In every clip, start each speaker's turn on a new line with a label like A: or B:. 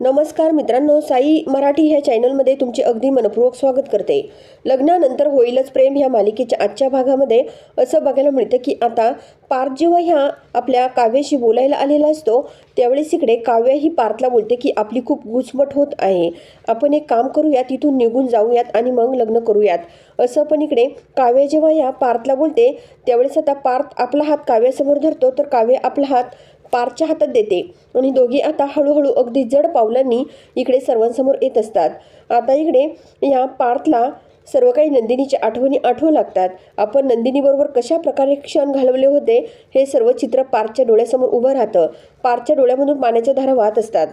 A: नमस्कार मित्रांनो साई मराठी ह्या चॅनलमध्ये तुमचे अगदी मनपूर्वक स्वागत करते. लग्नानंतर होईलच प्रेम ह्या मालिकेच्या आजच्या भागामध्ये. असं बघायला मिळतं की आता पार्थ जेव्हा ह्या आपल्या काव्याशी बोलायला आलेला असतो त्यावेळेस इकडे काव्य ही पार्थला बोलते की आपली खूप घुसमट होत आहे. आपण एक काम करूयात तिथून निघून जाऊयात आणि मग लग्न करूयात. असं पण इकडे काव्य जेव्हा ह्या पार्थला बोलते त्यावेळेस आता पार्थ आपला हात काव्यासमोर धरतो तर काव्य आपला हात पारच्या हातात देते. आणि दोघी आता हळूहळू अगदी जड पावलांनी इकडे सर्वांसमोर येत असतात. आता इकडे या पार्थला सर्व काही नंदिनीच्या आठवणी आठवू लागतात. आपण नंदिनीबरोबर कशा प्रकारे क्षण घालवले होते हे सर्व चित्र पार्थच्या डोळ्यासमोर उभं राहतं. पार्थच्या डोळ्यामधून पाण्याच्या धारा वाहत असतात.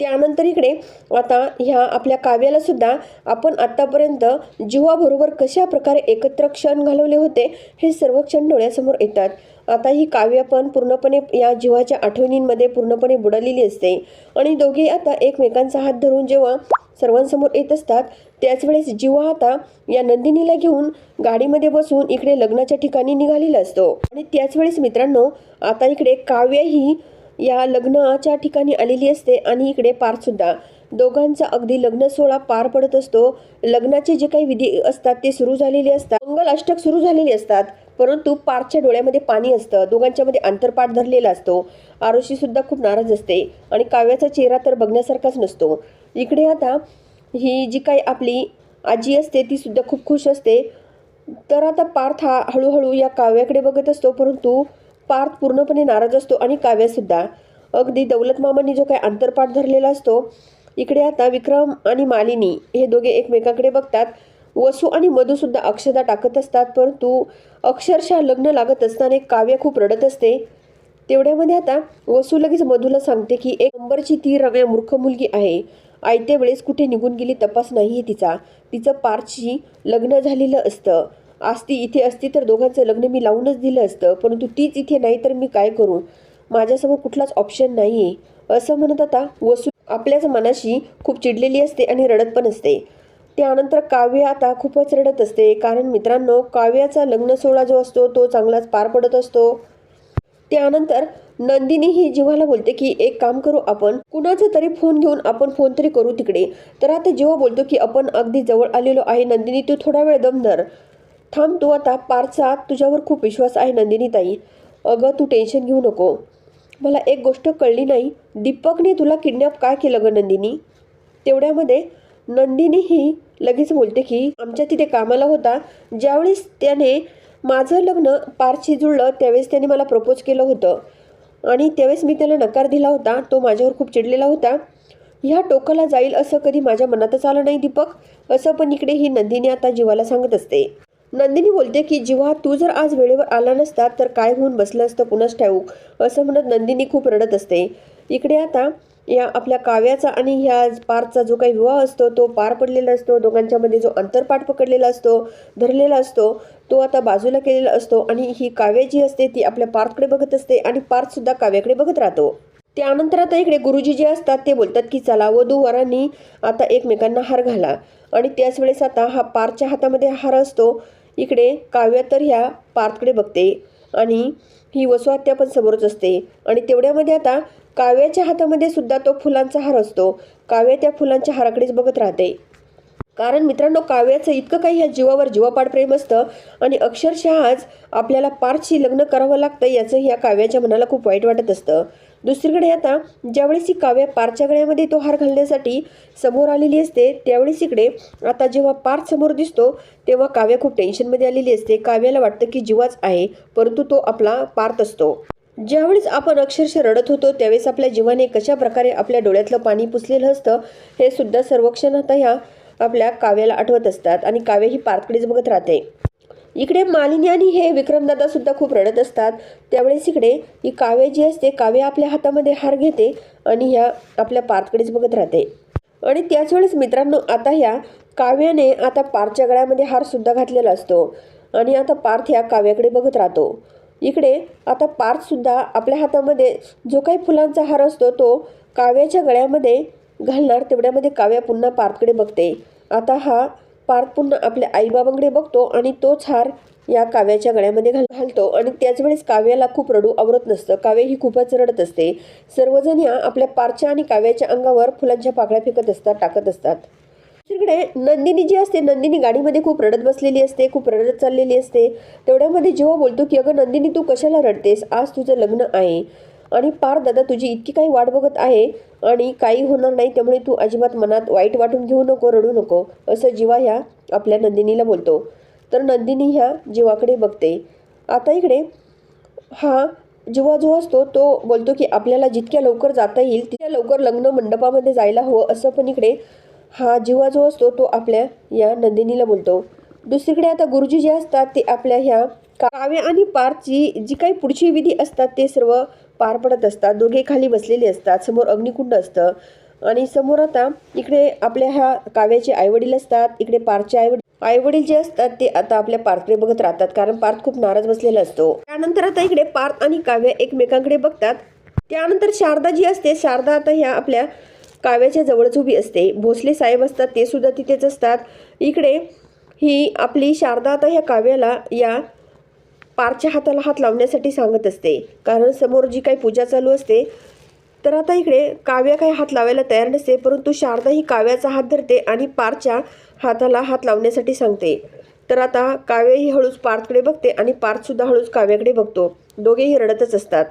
A: त्यानंतर इकडे आता ह्या आपल्या काव्याला सुद्धा आपण आत्तापर्यंत जीवाबरोबर कशा प्रकारे एकत्र क्षण घालवले होते हे सर्व क्षण डोळ्यासमोर येतात. आता ही काव्य पण पूर्णपणे या जीवाच्या आठवणींमध्ये पूर्णपणे बुडालेली असते. आणि दोघे आता एकमेकांचा हात धरून जेव्हा सर्वांसमोर येत असतात त्याच वेळेस जीवा आता या नंदिनीला घेऊन गाडीमध्ये बसून इकडे लग्नाच्या ठिकाणी निघालेला असतो. आणि त्याच वेळेस मित्रांनो आता इकडे काव्य ही या लग्नाच्या ठिकाणी आलेली असते आणि इकडे पार्थसुद्धा दोघांचा अगदी लग्न सोहळा पार पडत असतो. लग्नाचे जे काही विधी असतात ते सुरू झालेले असतात. मंगल अष्टक सुरू झालेले असतात. परंतु पार्थच्या डोळ्यामध्ये पाणी असतं. दोघांच्या मध्ये आंतरपाठ धरलेला असतो. आरुषी सुद्धा खूप नाराज असते. आणि काव्याचा चेहरा तर बघण्यासारखाच नसतो. इकडे आता ही जी काही आपली आजी असते ती सुद्धा खूप खुश असते. तर आता पार्थ हा हळूहळू या काव्याकडे बघत असतो. परंतु पार्थ पूर्णपणे नाराज असतो आणि काव्यासुद्धा अगदी दौलत मामांनी जो काही आंतरपाठ धरलेला असतो इकडे आता विक्रम आणि मालिनी हे दोघे एकमेकाकडे बघतात. वसू आणि मधूसुद्धा अक्षदा टाकत असतात परंतु अक्षरशः लग्न लागत असताना काव्य खूप रडत असते. तेवढ्यामध्ये आता वसू लगेच मधूला सांगते की एक नंबरची ती रव्या मूर्ख मुलगी आहे. आयत्या वेळेस कुठे निघून गेली तपास नाही आहे तिचा. तिचं पारची लग्न झालेलं असतं. आज ती इथे असती तर दोघांचं लग्न मी लावूनच दिलं असतं परंतु तीच इथे नाही तर मी काय करू? माझ्यासमोर कुठलाच ऑप्शन नाही आहे असं म्हणत आता वसू आपल्याच मनाशी खूप चिडलेली असते आणि रडत पण असते. त्यानंतर काव्य आता खूपच रडत असते. कारण मित्रांनो काव्याचा लग्न सोहळा जो असतो तो चांगलाच पार पडत असतो. त्यानंतर नंदिनी ही जीवाला बोलते की एक काम करू आपण. कुणाचा तरी फोन घेऊन आपण फोन तरी करू तिकडे. तर आता जेव्हा बोलतो की आपण अगदी जवळ आलेलो आहे नंदिनी तू थोडा वेळ दम धर. थांब तू आता पारचा तुझ्यावर खूप विश्वास आहे नंदिनी ताई अगं तू टेन्शन घेऊ नको. मला एक गोष्ट कळली नाही. दीपकने तुला किडनॅप काय केलं गं नंदिनी? तेवढ्यामध्ये नंदिनी ही लगेच बोलते की आमच्या तिथे कामाला होता. ज्यावेळेस त्याने माझं लग्न पारशी जुळलं त्यावेळेस त्याने मला प्रपोज केलं होतं. आणि त्यावेळेस मी त्याला नकार दिला होता. तो माझ्यावर खूप चिडलेला होता. ह्या टोकाला जाईल असं कधी माझ्या मनातच आलं नाही दीपक. असं पण इकडे ही नंदिनी आता जीवाला सांगत असते. नंदिनी बोलते की जीवा तू जर आज वेळेवर आला नसता तर काय होऊन बसलं असतं पुन्हाच ठाऊक असं म्हणत नंदिनी खूप रडत असते. इकडे आता या आपल्या काव्याचा आणि ह्या पारचा जो काही विवाह असतो तो पार पडलेला असतो. दोघांच्यामध्ये जो अंतरपाठ पकडलेला असतो धरलेला असतो तो आता बाजूला केलेला असतो आणि ही काव्य जी असते ती आपल्या पार्थकडे बघत असते आणि पार्थसुद्धा काव्याकडे बघत राहतो. त्यानंतर आता इकडे गुरुजी जे असतात ते बोलतात की चला वधू वरांनी आता एकमेकांना हार घाला. आणि त्याच वेळेस आता हा पारच्या हातामध्ये हार असतो. इकडे काव्य तर ह्या पार्थकडे बघते आणि ही वसुहत्या पण समोरच असते. आणि तेवढ्यामध्ये आता काव्याच्या हातामध्ये सुद्धा तो फुलांचा हार असतो. काव्य त्या फुलांच्या हाराकडेच बघत राहते. कारण मित्रांनो काव्याचं इतकं काही ह्या जीवावर जीवापाड प्रेम असतं आणि अक्षरशः आज आपल्याला पारशी लग्न करावं लागतं याचं ह्या काव्याच्या मनाला खूप वाईट वाटत असतं. दुसरीकडे आता ज्यावेळेस ही काव्या पारच्या गळ्यामध्ये तो हार घालण्यासाठी समोर आलेली असते त्यावेळेस इकडे आता जेव्हा पार समोर दिसतो तेव्हा काव्या खूप टेन्शनमध्ये आलेली असते. काव्याला वाटतं की जीवाच आहे परंतु तो आपला पार्थ असतो. ज्यावेळेस आपण अक्षरशः रडत होतो त्यावेळेस आपल्या जीवाने कशा प्रकारे आपल्या डोळ्यातलं पाणी पुसलेलं असतं हे सुद्धा सर्वक्षण आता ह्या आपल्या काव्याला आठवत असतात आणि काव्य ही पारकडीच बघत राहते. इकडे मालिनी आणि हे विक्रमदादा सुद्धा खूप रडत असतात. त्यावेळेस इकडे ही काव्य जी असते काव्य आपल्या हातामध्ये हार घेते आणि ह्या आपल्या पार्थकडेच बघत राहते. आणि त्याच वेळेस मित्रांनो आता ह्या काव्याने आता पार्थच्या गळ्यामध्ये हार सुद्धा घातलेला असतो आणि आता पार्थ ह्या काव्याकडे बघत राहतो. इकडे आता पार्थसुद्धा आपल्या हातामध्ये जो काही फुलांचा हार असतो तो काव्याच्या गळ्यामध्ये घालणार तेवढ्यामध्ये काव्या पुन्हा पार्थकडे बघते. आता हा पार्थ पुन्हा आपल्या आईबाबांकडे बघतो आणि तोच हार या काव्याच्या गळ्यामध्ये घाल घालतो. आणि त्याच वेळेस काव्याला खूप रडू आवरत नसतं. काव्य ही खूपच रडत असते. सर्वजण या आपल्या पारच्या आणि काव्याच्या अंगावर फुलांच्या पाकळ्या फेकत असतात टाकत असतात. दुसरीकडे नंदिनी जी असते नंदिनी गाडीमध्ये खूप रडत बसलेली असते खूप रडत चाललेली असते. तेवढ्यामध्ये जेव्हा बोलतो की अगं नंदिनी तू कशाला रडतेस? आज तुझं लग्न आहे. आणि पार दादा तुझी इतकी काही वाट बघत आहे आणि काही होणार नाही त्यामुळे तू अजिबात मनात वाईट वाटून घेऊ नको रडू नको असं जीवा ह्या आपल्या नंदिनीला बोलतो. तर नंदिनी ह्या जीवाकडे बघते. आता इकडे हा जेव्हा जो असतो तो बोलतो की आपल्याला जितक्या लवकर जाता येईल तितक्या लवकर लग्न मंडपामध्ये जायला हवं असं पण इकडे हा जीवा जो असतो तो आपल्या या नंदिनीला बोलतो. दुसरीकडे आता गुरुजी जे असतात ते आपल्या ह्या काव्य आणि पारची जी काही पुढची विधी असतात ते सर्व पार पडत असतात दोघे खाली बसलेले असतात समोर अग्निकुंड असतं. आणि समोर आता इकडे आपल्या ह्या काव्याचे आईवडील असतात इकडे पारचे आईवडील आईवडील जे असतात ते आता आपल्या पार्थकडे बघत राहतात कारण पार्थ खूप नाराज बसलेला असतो. त्यानंतर आता इकडे पार्थ आणि काव्य एकमेकांकडे बघतात. त्यानंतर शारदा जी असते शारदा आता ह्या आपल्या काव्याच्या जवळच उभी असते. भोसले साहेब असतात ते सुद्धा तिथेच असतात. इकडे ही आपली शारदा आता ह्या काव्याला या पारच्या हाताला हात लावण्यासाठी सांगत असते. कारण समोर जी काही पूजा चालू असते तर आता इकडे काव्या काही हात लावायला तयार नसते परंतु शारदा ही काव्याचा हात धरते आणि पारच्या हाताला हात लावण्यासाठी सांगते. तर आता काव्य ही हळूच पार्थकडे बघते आणि पार्थसुद्धा हळूच काव्याकडे बघतो. दोघेही रडतच असतात.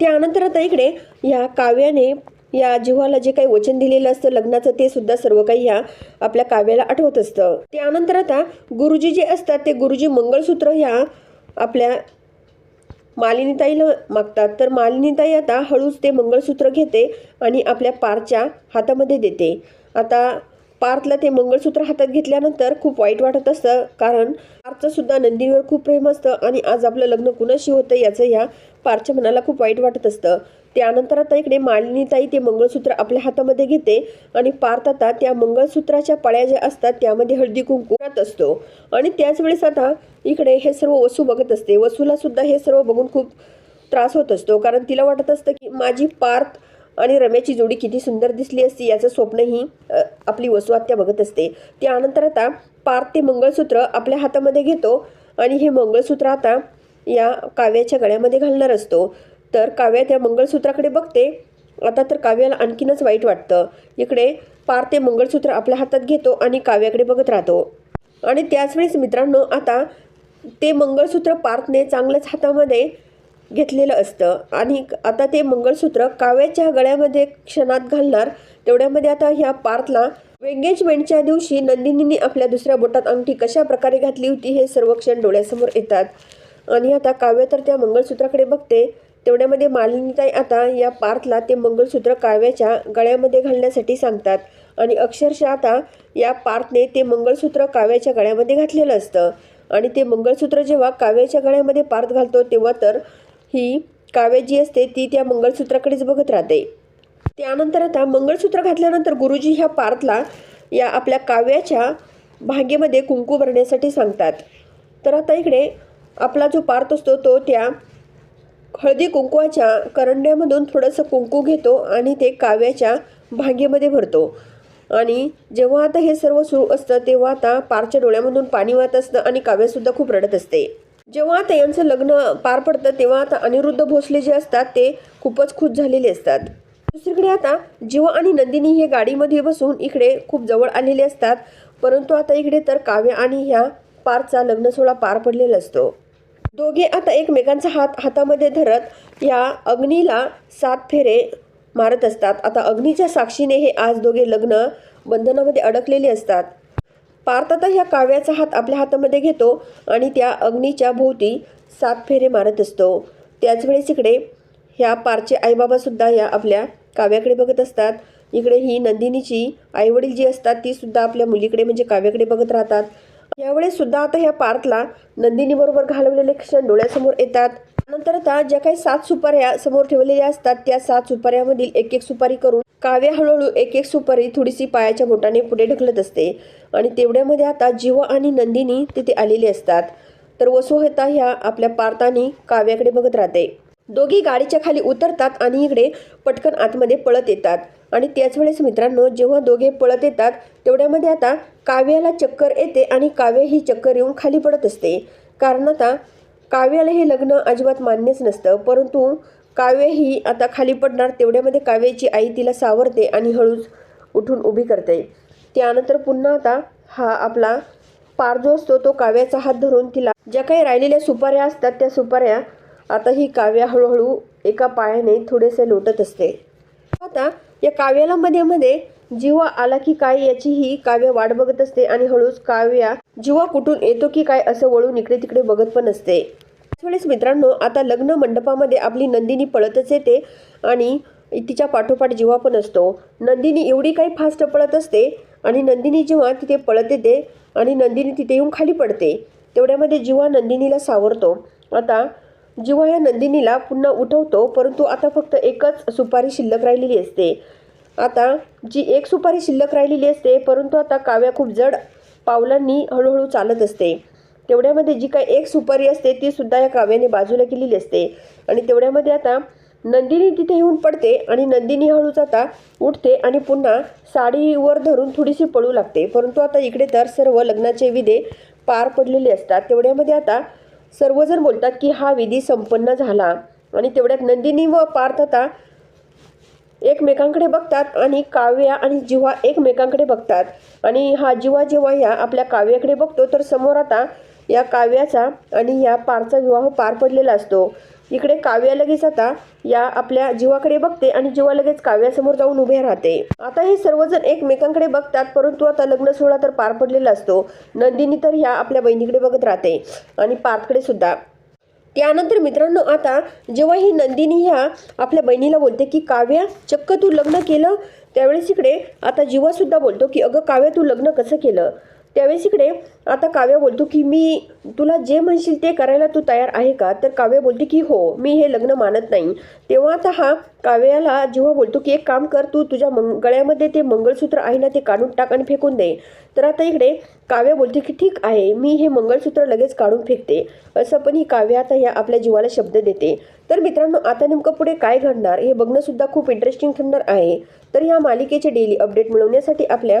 A: त्यानंतर आता इकडे या काव्याने या जीवाला जे काही वचन दिलेलं असतं लग्नाचं ते सुद्धा सर्व काही ह्या आपल्या काव्याला आठवत असतं. त्यानंतर आता गुरुजी जे असतात ते गुरुजी मंगळसूत्र ह्या आपल्या मालिनीताईला मागतात. तर मालिनीताई आता हळूच ते मंगळसूत्र घेते आणि आपल्या पारच्या हातामध्ये देते. आता पार्थला ते मंगळसूत्र हातात घेतल्यानंतर खूप वाईट वाटत असतं कारण पार्थचं सुद्धा नंदीवर खूप प्रेम असतं आणि आज आपलं लग्न कुणाशी होतं याचं ह्या पारच्या मनाला खूप वाईट वाटत असतं. त्यानंतर आता इकडे मालिनीताई ते मंगळसूत्र आपल्या हातामध्ये घेते आणि पार्थ आता त्या मंगळसूत्राच्या पळ्या ज्या असतात त्यामध्ये हळदी कुंकू करत असतो. आणि त्याच वेळेस आता इकडे हे सर्व वसू बघत असते. वसूला सुद्धा हे सर्व बघून खूप त्रास होत असतो. कारण तिला वाटत असतं की माझी पार्थ आणि रम्याची जोडी किती सुंदर दिसली असती याचं स्वप्नही आपली वसू आत्या बघत असते. त्यानंतर आता पार्थ ते मंगळसूत्र आपल्या हातामध्ये घेतो आणि हे मंगळसूत्र आता या काव्याच्या गळ्यामध्ये घालणार असतो. तर काव्या त्या मंगळसूत्राकडे बघते आता तर काव्याला आणखीनच वाईट वाटतं. इकडे पार ते मंगळसूत्र आपल्या हातात घेतो आणि काव्याकडे बघत राहतो. आणि त्याचवेळेस मित्रांनो आता ते मंगळसूत्र पार्थने चांगलंच हातामध्ये घेतलेलं असतं. आणि आता ते मंगळसूत्र काव्याच्या गळ्यामध्ये क्षणात घालणार तेवढ्यामध्ये आता ह्या पार्थला एंगेजमेंटच्या दिवशी नंदिनीने आपल्या दुसऱ्या बोटात अंगठी कशा प्रकारे घातली होती हे सर्व क्षण डोळ्यासमोर येतात. आणि आता काव्य तर त्या मंगळसूत्राकडे बघते. तेवढ्यामध्ये मालिनीताई आता या पार्थला ते मंगळसूत्र काव्याच्या गळ्यामध्ये घालण्यासाठी सांगतात. आणि अक्षरशः आता या पार्थने ते मंगळसूत्र काव्याच्या गळ्यामध्ये घातलेलं असतं. आणि ते मंगळसूत्र जेव्हा काव्याच्या गळ्यामध्ये पार्थ घालतो तेव्हा तर ही काव्य जी असते ती त्या मंगळसूत्राकडेच बघत राहते. त्यानंतर आता मंगळसूत्र घातल्यानंतर गुरुजी ह्या पार्थला या आपल्या काव्याच्या भागेमध्ये कुंकू भरण्यासाठी सांगतात. तर आता इकडे आपला जो पार्थ असतो तो त्या हळदी कुंकवाच्या करंड्यामधून थोडंसं कुंकू घेतो आणि ते काव्याच्या भांगेमध्ये भरतो. आणि जेव्हा आता हे सर्व सुरू असतं तेव्हा आता पारच्या डोळ्यामधून पाणी वाहत असतं आणि काव्यसुद्धा खूप रडत असते. जेव्हा आता यांचं लग्न पार पडतं तेव्हा आता अनिरुद्ध भोसले जे असतात ते खूपच खुश झालेले असतात. दुसरीकडे आता जीवा आणि नंदिनी हे गाडीमध्ये बसून इकडे खूप जवळ आलेले असतात परंतु आता इकडे तर काव्य आणि ह्या पारचा लग्न सोहळा पार पडलेला असतो. दोघे आता एकमेकांचा हात हातामध्ये धरत या अग्नीला सात फेरे मारत असतात. आता अग्नीच्या साक्षीने हे आज दोघे लग्न बंधनामध्ये अडकलेले असतात. पार्थ आता ह्या काव्याचा हात आपल्या हातामध्ये घेतो आणि त्या अग्नीच्या भोवती सात फेरे मारत असतो. त्याच वेळेस इकडे ह्या पारचे आईबाबासुद्धा या आपल्या काव्याकडे बघत असतात. इकडे ही नंदिनीची आईवडील जी असतात ती सुद्धा आपल्या मुलीकडे म्हणजे काव्याकडे बघत राहतात. यावेळी सुद्धा आता ह्या पार्थला नंदिनी बरोबर घालवलेले क्षण डोळ्यासमोर येतात. नंतर आता ज्या काही सात सुपाऱ्या समोर ठेवलेल्या असतात त्या सात सुपाऱ्यामधील एक एक सुपारी करून काव्या हळूहळू एक एक सुपारी थोडीशी पायाच्या बोटाने पुढे ढकलत असते. आणि तेवढ्यामध्ये आता जीव आणि नंदिनी तिथे आलेली असतात. तर वसुहता ह्या आपल्या पार्थानी काव्याकडे बघत राहते. दोघी गाडीच्या खाली उतरतात आणि इकडे पटकन आतमध्ये पळत येतात. आणि त्याच वेळेस मित्रांनो जेव्हा दोघे पळत येतात तेवढ्यामध्ये आता काव्याला चक्कर येते आणि काव्य ही चक्कर येऊन खाली पडत असते. कारण आता काव्याला हे लग्न अजिबात मान्यच नसतं परंतु काव्य ही आता खाली पडणार तेवढ्यामध्ये काव्याची आई तिला सावरते आणि हळूच उठून उभी करते. त्यानंतर पुन्हा आता हा आपला पार जो असतो तो काव्याचा हात धरून तिला ज्या काही राहिलेल्या सुपाऱ्या असतात त्या सुपाऱ्या आता ही काव्या हळूहळू एका पायाने थोडेसे लोटत असते. आता या काव्याला मध्ये मध्ये जीवा आला की काय याची ही काव्य वाट बघत असते आणि हळूच काव्या जीवा कुठून येतो की काय असं वळून इकडे तिकडे बघत पण असते. त्यावेळेस मित्रांनो आता लग्न मंडपामध्ये आपली नंदिनी पळतच येते आणि तिच्या पाठोपाठ जीवा पण असतो. नंदिनी एवढी काही फास्ट पळत असते आणि नंदिनी जेव्हा तिथे पळत येते आणि नंदिनी तिथे येऊन खाली पडते तेवढ्यामध्ये जीवा नंदिनीला सावरतो. आता जीवा नंदिनीला पुन्हा उठवतो परंतु आता फक्त एकच सुपारी शिल्लक राहिलेली असते. आता जी एक सुपारी शिल्लक राहिलेली असते परंतु आता काव्या खूप जड पावलांनी हळूहळू चालत असते. तेवढ्यामध्ये जी काही एक सुपारी असते ती सुद्धा या काव्याने बाजूला केलेली असते. आणि तेवढ्यामध्ये आता नंदिनी तिथे येऊन पडते आणि नंदिनी हळूच आता उठते आणि पुन्हा साडीवर धरून थोडीशी पळू लागते. परंतु आता इकडे तर सर्व लग्नाचे विधे पार पडलेले असतात. तेवढ्यामध्ये आता सर्वजण बोलतात की हा विधी संपन्न झाला. आणि तेवढ्यात नंदिनी व पार्थ आता एकमेकांकडे बघतात आणि काव्या आणि जिव्हा एकमेकांकडे बघतात. आणि हा जिव्हा जेव्हा या आपल्या काव्याकडे बघतो तर समोर आता या काव्याचा आणि या पारचा विवाह पार पडलेला असतो. इकडे काव्या लगेच आता या आपल्या जीवाकडे बघते आणि जीवा लगेच काव्यासमोर जाऊन उभे राहते. आता हे सर्वजण एकमेकांकडे बघतात परंतु आता लग्न सोहळा तर पार पडलेला असतो. नंदिनी तर ह्या आपल्या बहिणीकडे बघत राहते आणि पार्थकडे सुद्धा. त्यानंतर मित्रांनो आता जेव्हा ही नंदिनी ह्या आपल्या बहिणीला बोलते की काव्या चक्क तू लग्न केलं? त्यावेळेस इकडे आता जीवा सुद्धा बोलतो की अगं काव्या तू लग्न कसं केलं? त्यावेळेस इकडे आता काव्या बोलतो की मी तुला जे म्हणशील ते करायला तू तयार आहे का? तर काव्या बोलते की हो मी हे लग्न मानत नाही. तेव्हा आता हा काव्याला जेव्हा बोलतो की एक काम कर तू तुझ्या मंग गळ्यामध्ये ते मंगळसूत्र आहे ना ते काढून टाक आणि फेकून दे. तर आता इकडे काव्या बोलते की ठीक आहे मी हे मंगळसूत्र लगेच काढून फेकते. असं पण ही काव्या आता ह्या आपल्या जीवाला शब्द देते. तर मित्रांनो आता नेमकं पुढे काय घडणार हे बघणंसुद्धा खूप इंटरेस्टिंग ठरणार आहे. तर या मालिकेचे डेली अपडेट मिळवण्यासाठी आपल्या